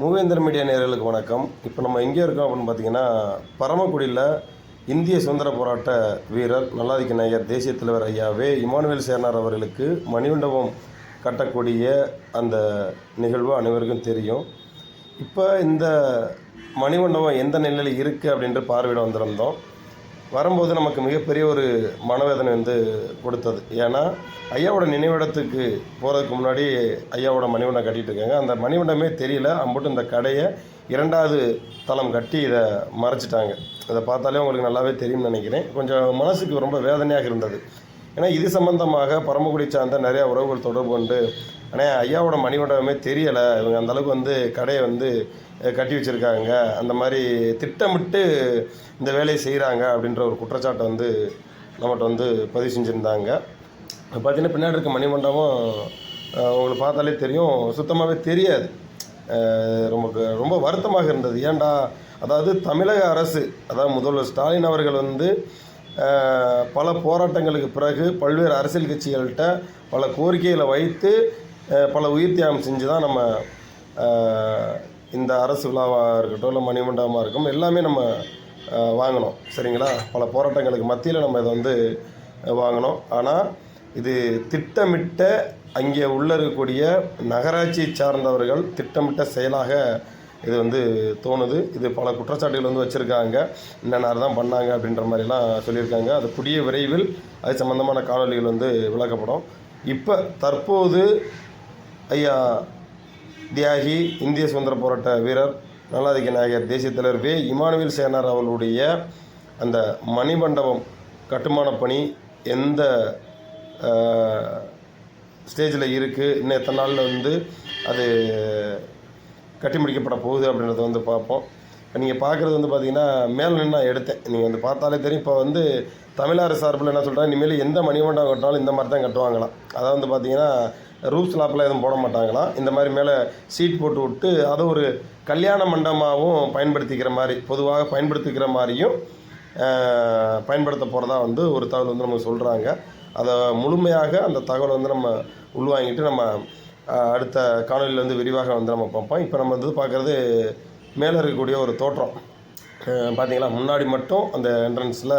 மூவேந்தர் media நேர்களுக்கு வணக்கம். இப்போ நம்ம எங்கே இருக்கோம் அப்படின்னு பார்த்தீங்கன்னா பரமக்குடியில் இந்திய சுதந்திர போராட்ட வீரர் நல்லாதிக்க நாயகர் தேசிய தலைவர் ஐயாவே இமானுவேல் சேர்னார் அவர்களுக்கு மணிமண்டபம் கட்டக்கூடிய அந்த நிகழ்வு அனைவருக்கும் தெரியும். இப்போ இந்த மணிமண்டபம் எந்த நிலையில் இருக்குது அப்படின்ட்டு பார்வையிட வந்திருந்தோம். வரும்போது நமக்கு மிகப்பெரிய ஒரு மனவேதனை வந்து கொடுத்தது. ஏன்னா ஐயாவோட நினைவிடத்துக்கு போகிறதுக்கு முன்னாடி ஐயாவோட மணிவண்டம் கட்டிகிட்டு இருக்காங்க. அந்த மணிவண்டமே தெரியல. அம்பட்டு இந்த கடையை இரண்டாவது தளம் கட்டி இதை மறைச்சிட்டாங்க. இதை பார்த்தாலே உங்களுக்கு நல்லாவே தெரியும்னு நினைக்கிறேன். கொஞ்சம் மனசுக்கு ரொம்ப வேதனையாக இருந்தது. ஏன்னா இது சம்பந்தமாக பரமக்குடி சார்ந்த நிறையா உறவுகள் தொடர்பு கொண்டு ஆனால் ஐயாவோட மணிமண்டபமே தெரியலை. இவங்க அந்த அளவுக்கு வந்து கடையை வந்து கட்டி வச்சுருக்காங்க. அந்த மாதிரி திட்டமிட்டு இந்த வேலையை செய்கிறாங்க அப்படின்ற ஒரு குற்றச்சாட்டை வந்து நம்மகிட்ட வந்து பதிவு செஞ்சுருந்தாங்க. பார்த்திங்கன்னா பின்னாடி இருக்க மணிமண்டபம் உங்களுக்கு பார்த்தாலே தெரியும். சுத்தமாகவே தெரியாது. ரொம்ப ரொம்ப வருத்தமாக இருந்தது. ஏன்டா அதாவது தமிழக அரசு அதாவது முதல்வர் ஸ்டாலின் அவர்கள் வந்து பல போராட்டங்களுக்கு பிறகு பல்வேறு அரசியல் கட்சிகள்கிட்ட பல கோரிக்கைகளை வைத்து பல உயிர் தியாகம் செஞ்சு தான் நம்ம இந்த அரசு விழாவாக இருக்கட்டும் இல்லை மணிமண்டபமாக இருக்கும் எல்லாமே நம்ம வாங்கினோம் சரிங்களா? பல போராட்டங்களுக்கு மத்தியில் நம்ம இதை வந்து வாங்கினோம் ஆனால் இது திட்டமிட்ட அங்கே உள்ள இருக்கக்கூடிய நகராட்சி சார்ந்தவர்கள் திட்டமிட்ட செயலாக இது வந்து தோணுது. இது பல குற்றச்சாட்டுகள் வந்து வச்சுருக்காங்க. என்னென்ன தான் பண்ணாங்க அப்படின்ற மாதிரிலாம் சொல்லியிருக்காங்க. அது கூடிய விரைவில் அது சம்மந்தமான காணொலிகள் வந்து விளக்கப்படும். இப்போ தற்போது ஐயா தியாகி இந்திய சுதந்திர போராட்ட வீரர் நல்லாதிக்க நாயகர் தேசிய தலைவர் வே. இமானுவேல் சேனார் அவர்களுடைய அந்த மணிமண்டபம் கட்டுமான பணி எந்த ஸ்டேஜில் இருக்குது இன்னும் எத்தனை நாளில் வந்து அது கட்டி முடிக்கப்பட போகுது அப்படின்றத வந்து பார்ப்போம். இப்போ நீங்கள் பார்க்குறது வந்து பார்த்தீங்கன்னா மேலே நின்று நான் எடுத்தேன். நீங்கள் வந்து பார்த்தாலே தெரியும். இப்போ வந்து தமிழ்நாடு சார்பில் என்ன சொல்கிறாங்க இனிமேல் எந்த மணிமண்டபம் கட்டினாலும் இந்த மாதிரி தான் கட்டுவாங்களாம். அதாவது வந்து பார்த்தீங்கன்னா ரூப் ஸ்லாப்லாம் எதுவும் போட மாட்டாங்களாம் இந்த மாதிரி மேலே சீட் போட்டு விட்டு அதை ஒரு கல்யாண மண்டபமாகவும் பயன்படுத்திக்கிற மாதிரி பொதுவாக பயன்படுத்திக்கிற மாதிரியும் பயன்படுத்த போகிறதா வந்து ஒரு தகவல் வந்து நமக்கு சொல்கிறாங்க அதை முழுமையாக அந்த தகவலை வந்து நம்ம உள்வாங்கிட்டு நம்ம அடுத்த காணொலியில் வந்து விரிவாக வந்து நம்ம பார்ப்போம். இப்போ நம்ம வந்து பார்க்குறது மேலே இருக்கக்கூடிய ஒரு தோற்றம். பார்த்தீங்களா? முன்னாடி மட்டும் அந்த என்ட்ரன்ஸில்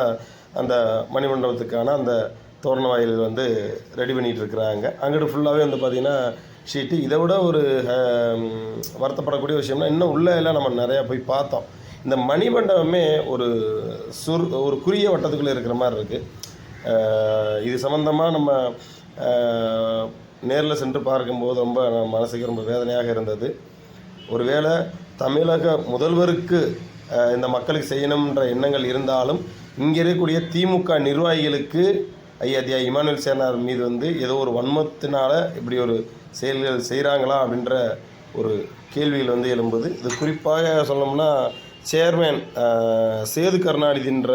அந்த மணிமண்டபத்துக்கான அந்த தோரண வாயில் வந்து ரெடி பண்ணிகிட்டு இருக்கிறாங்க. அங்கிட்டு ஃபுல்லாகவே வந்து பார்த்திங்கன்னா ஷீட்டு இதை விட ஒரு வருத்தப்படக்கூடிய விஷயம்னா இன்னும் உள்ளே எல்லாம் நம்ம நிறையா போய் பார்த்தோம். இந்த மணிமண்டபமே ஒரு சுர் ஒரு குறுகிய வட்டத்துக்குள்ளே இருக்கிற மாதிரி இருக்குது இது சம்மந்தமாக நம்ம நேரில் சென்று பார்க்கும்போது ரொம்ப மனசுக்கு ரொம்ப வேதனையாக இருந்தது. ஒருவேளை தமிழக முதல்வருக்கு இந்த மக்களுக்கு செய்யணுன்ற எண்ணங்கள் இருந்தாலும் இங்கே இருக்கக்கூடிய திமுக நிர்வாகிகளுக்கு ஐயா தியா இமானுவேல் சேனார் மீது வந்து ஏதோ ஒரு வன்மத்தினால் இப்படி ஒரு செயல்கள் செய்கிறாங்களா அப்படின்ற ஒரு கேள்விகள் வந்து எழும்புது. இது குறிப்பாக சொல்லணும்னா சேர்மேன் சேது கருணாநிதின்ற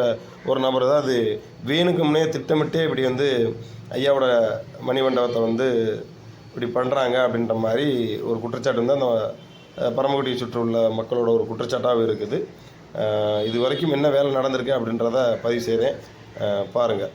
ஒரு நபர் தான் அது. வேணுக்கும்னே திட்டமிட்டே இப்படி வந்து ஐயாவோட மணிமண்டபத்தை வந்து இப்படி பண்ணுறாங்க அப்படின்ற மாதிரி ஒரு குற்றச்சாட்டு வந்து அந்த பரமக்குடி பரமக்குடியை சுற்றியுள்ள மக்களோட ஒரு குற்றச்சாட்டாகவும் இருக்குது. இது வரைக்கும் என்ன வேலை நடந்திருக்கு அப்படின்றத பதிவு செய்கிறேன் பாருங்கள்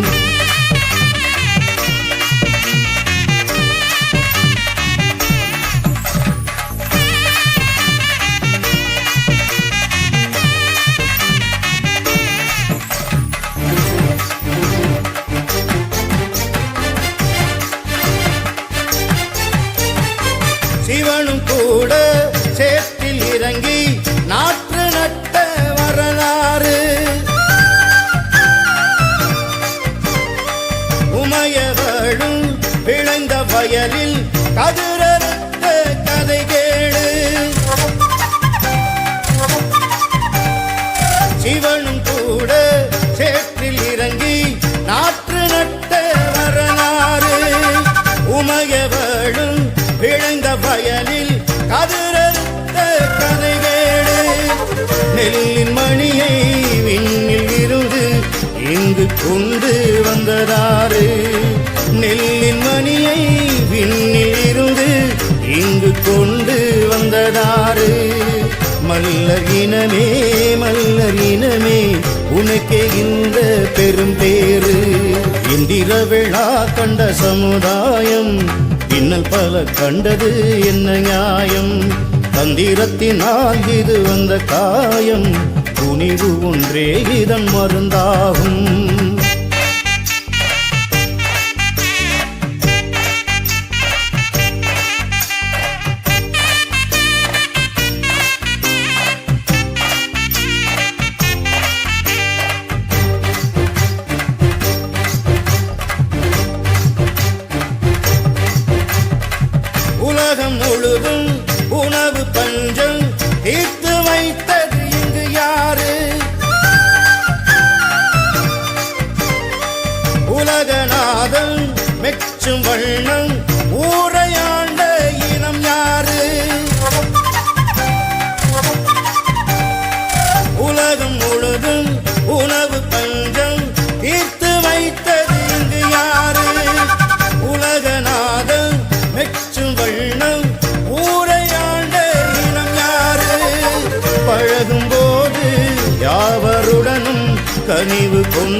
நாயகளும் விளைந்த வயலில் கதிரறுத்த கதை கேடு சிவனும் கூட சேற்றில் இறங்கி நாற்று நட்ட வரலாறு. உமையவளும் விளைந்த வயலில் கதிர் வந்து கொண்டு வந்ததாறு நெல்லின் மணியை விண்ணில் இருந்து இங்கு கொண்டு வந்ததாறு மல்லர் இனமே மல்லர் இனமே உனக்கே இந்த பெரும் பேரு இந்திர விழா கண்ட சமுதாயம் இன்னல் பல கண்டது என்ன நியாயம்? தந்திரத்தினால் இது வந்த காயம். துணிவு ஒன்றே இதன் மருந்தாகும். உலகநாதன் மெச்சும் வண்ணம் ஊரையாண்ட இனம் யாரு? உலகம் முழுதும் உணவு பஞ்சம் தீர்த்து வைத்தது இங்கு யாரு? உலகநாதன் மெச்சும் வண்ணம் ஊரையாண்ட இனம் யாரு? பழகும் போது யாவருடனும் கனிவு கொண்டு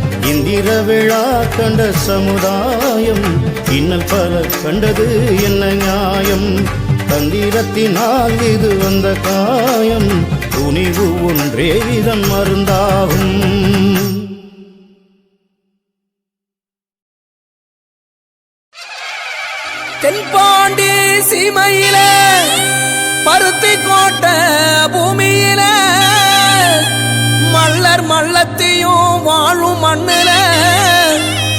இந்திர விழா கண்ட சமுதாயம் இன்னல் பல கண்டது என்ன நியாயம்? தந்திரத்தினால் இது வந்த காயம் துணிவு ஒன்றே விதம் மருந்தாகும். தென்பாண்டி சீமையில பருத்தி கோட்ட பூமியில மல்லத்தையும் வாழும் மண்ணுல.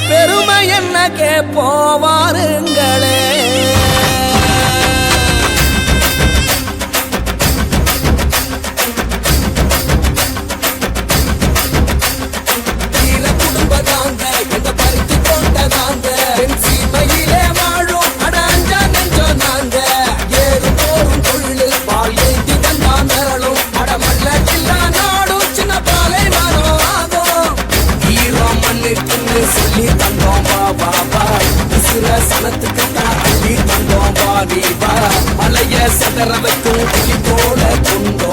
பெருமை என்ன கேப்போ வாருங்களே. நீ வா அலைய சதரவைக்கும் போல கொண்டோ